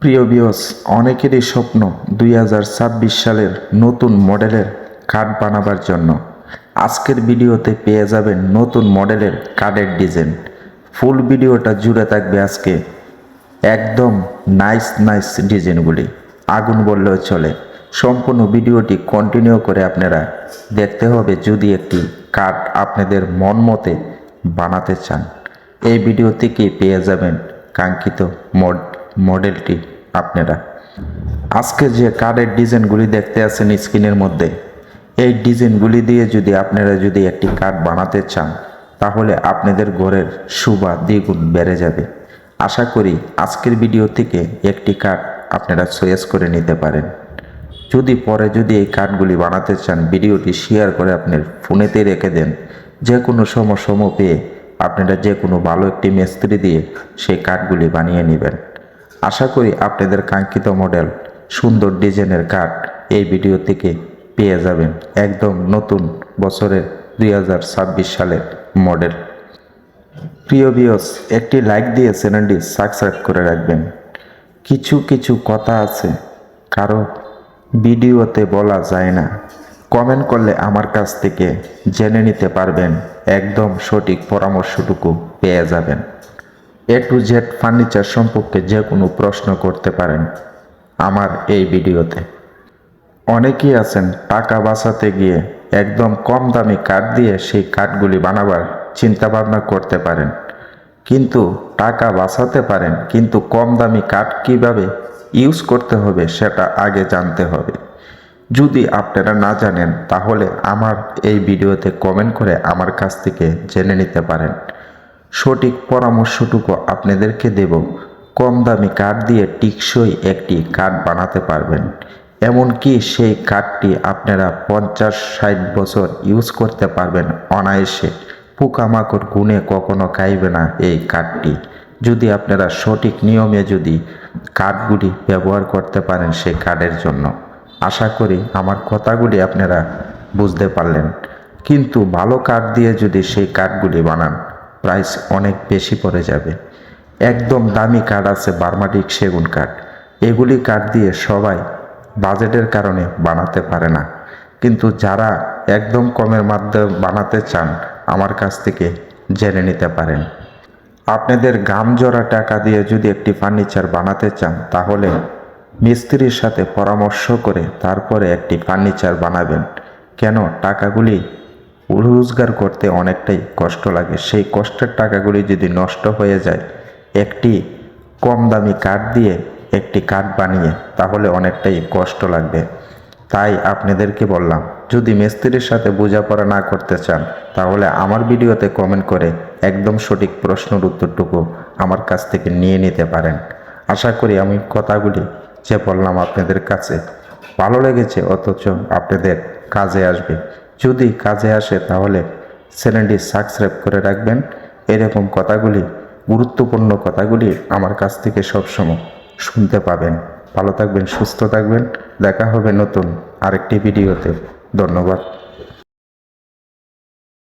প্রিয় বিয়স অনেকেরই স্বপ্ন দুই হাজার ছাব্বিশ সালের নতুন মডেলের কার্ড বানাবার জন্য। আজকের ভিডিওতে পেয়ে যাবেন নতুন মডেলের কার্ডের ডিজাইন। ফুল ভিডিওটা জুড়ে থাকবে আজকে একদম নাইস নাইস ডিজাইনগুলি। আগুন বললেও চলে। সম্পূর্ণ ভিডিওটি কন্টিনিউ করে আপনারা দেখতে হবে যদি একটি কার্ড আপনাদের মন মতে বানাতে চান। এই ভিডিও থেকে পেয়ে যাবেন কাঙ্ক্ষিত মড মডেলটি আপনারা। আজকে যে কার্ডের ডিজাইনগুলি দেখতে আছেন স্ক্রিনের মধ্যে, এই ডিজাইনগুলি দিয়ে যদি আপনারা যদি একটি কার্ড বানাতে চান, তাহলে আপনাদের ঘরের সুবা দ্বিগুণ বেড়ে যাবে। আশা করি আজকের ভিডিও থেকে একটি কার্ড আপনারা চয়েস করে নিতে পারেন। যদি পরে যদি এই কার্ডগুলি বানাতে চান, ভিডিওটি শেয়ার করে আপনার ফোনেতে রেখে দেন। যে কোনো সময় পেয়ে আপনারা যে কোনো ভালো একটি মিস্ত্রি দিয়ে সেই কার্ডগুলি বানিয়ে নেবেন। আশা করি আপনাদের কাঙ্ক্ষিত মডেল সুন্দর ডিজাইনের কার্ড এই ভিডিও থেকে পেয়ে যাবেন একদম নতুন বছরের দুই হাজার ছাব্বিশ সালের মডেল। প্রিয় বিয়স একটি লাইক দিয়ে চ্যানেলটি সাবস্ক্রাইব করে রাখবেন। কিছু কিছু কথা আছে, কারও ভিডিওতে বলা যায় না। কমেন্ট করলে আমার কাছ থেকে জেনে নিতে পারবেন, একদম সঠিক পরামর্শটুকু পেয়ে যাবেন। এ টু জেড ফার্নিচার সম্পর্কে যে কোনো প্রশ্ন করতে পারেন আমার এই ভিডিওতে। অনেকেই আছেন টাকা বাঁচাতে গিয়ে একদম কম দামি কাঠ দিয়ে সেই কাঠগুলি বানাবার চিন্তাভাবনা করতে পারেন। কিন্তু টাকা বাঁচাতে পারেন, কিন্তু কম দামি কাঠ কীভাবে ইউজ করতে হবে সেটা আগে জানতে হবে। যদি আপনারা না জানেন, তাহলে আমার এই ভিডিওতে কমেন্ট করে আমার কাছ থেকে জেনে নিতে পারেন। সঠিক পরামর্শটুকু আপনাদেরকে দেব। কম দামি কাঠ দিয়ে টিকসই একটি কাঠ বানাতে পারবেন। এমনকি সেই কাঠটি আপনারা পঞ্চাশ, ষাট বছর ইউজ করতে পারবেন অনায়াসে। পোকামাকড় গুনে কখনো খাইবে না এই কাঠটি। যদি আপনারা সঠিক নিয়মে যদি কাঠগুলি ব্যবহার করতে পারেন সেই কাঠের জন্য। আশা করি আমার কথাগুলি আপনারা বুঝতে পারলেন। কিন্তু ভালো কাঠ দিয়ে যদি সেই কাঠগুলি বানান প্রাইস অনেক বেশি পড়ে যাবে। একদম দামি কাঠ আছে বার্মাটিক সেগুন কাঠ এগুলি কাঠ দিয়ে সবাই বাজেটের কারণে বানাতে পারে না। কিন্তু যারা একদম কমের মাধ্যমে বানাতে চান, আমার কাছ থেকে জেনে নিতে পারেন। আপনাদের গাম জোড়া টাকা দিয়ে যদি একটি ফার্নিচার বানাতে চান, তাহলে মিস্ত্রির সাথে পরামর্শ করে তারপরে একটি ফার্নিচার বানাবেন। কেন? টাকাগুলি রোজগার করতে অনেকটাই কষ্ট লাগে। সেই কষ্টের টাকাগুলি যদি নষ্ট হয়ে যায়, একটি কম দামি কাঠ দিয়ে একটি কাঠ বানিয়ে, তাহলে অনেকটাই কষ্ট লাগবে। তাই আপনাদেরকে বললাম, যদি মিস্ত্রির সাথে বোঝাপড়া না করতে চান, তাহলে আমার ভিডিওতে কমেন্ট করে একদম সঠিক প্রশ্নের উত্তরটুকু আমার কাছ থেকে নিয়ে নিতে পারেন। আশা করি আমি কথাগুলি যে বললাম আপনাদের কাছে ভালো লেগেছে, অথচ আপনাদের কাজে আসবে। যদি কাজে আসে তাহলে চ্যানেলটি সাবস্ক্রাইব করে রাখবেন। এরকম কথাগুলি, গুরুত্বপূর্ণ কথাগুলি আমার কাছ থেকে সবসময় শুনতে পাবেন। ভালো থাকবেন, সুস্থ থাকবেন। দেখা হবে নতুন আরেকটি ভিডিওতে। ধন্যবাদ।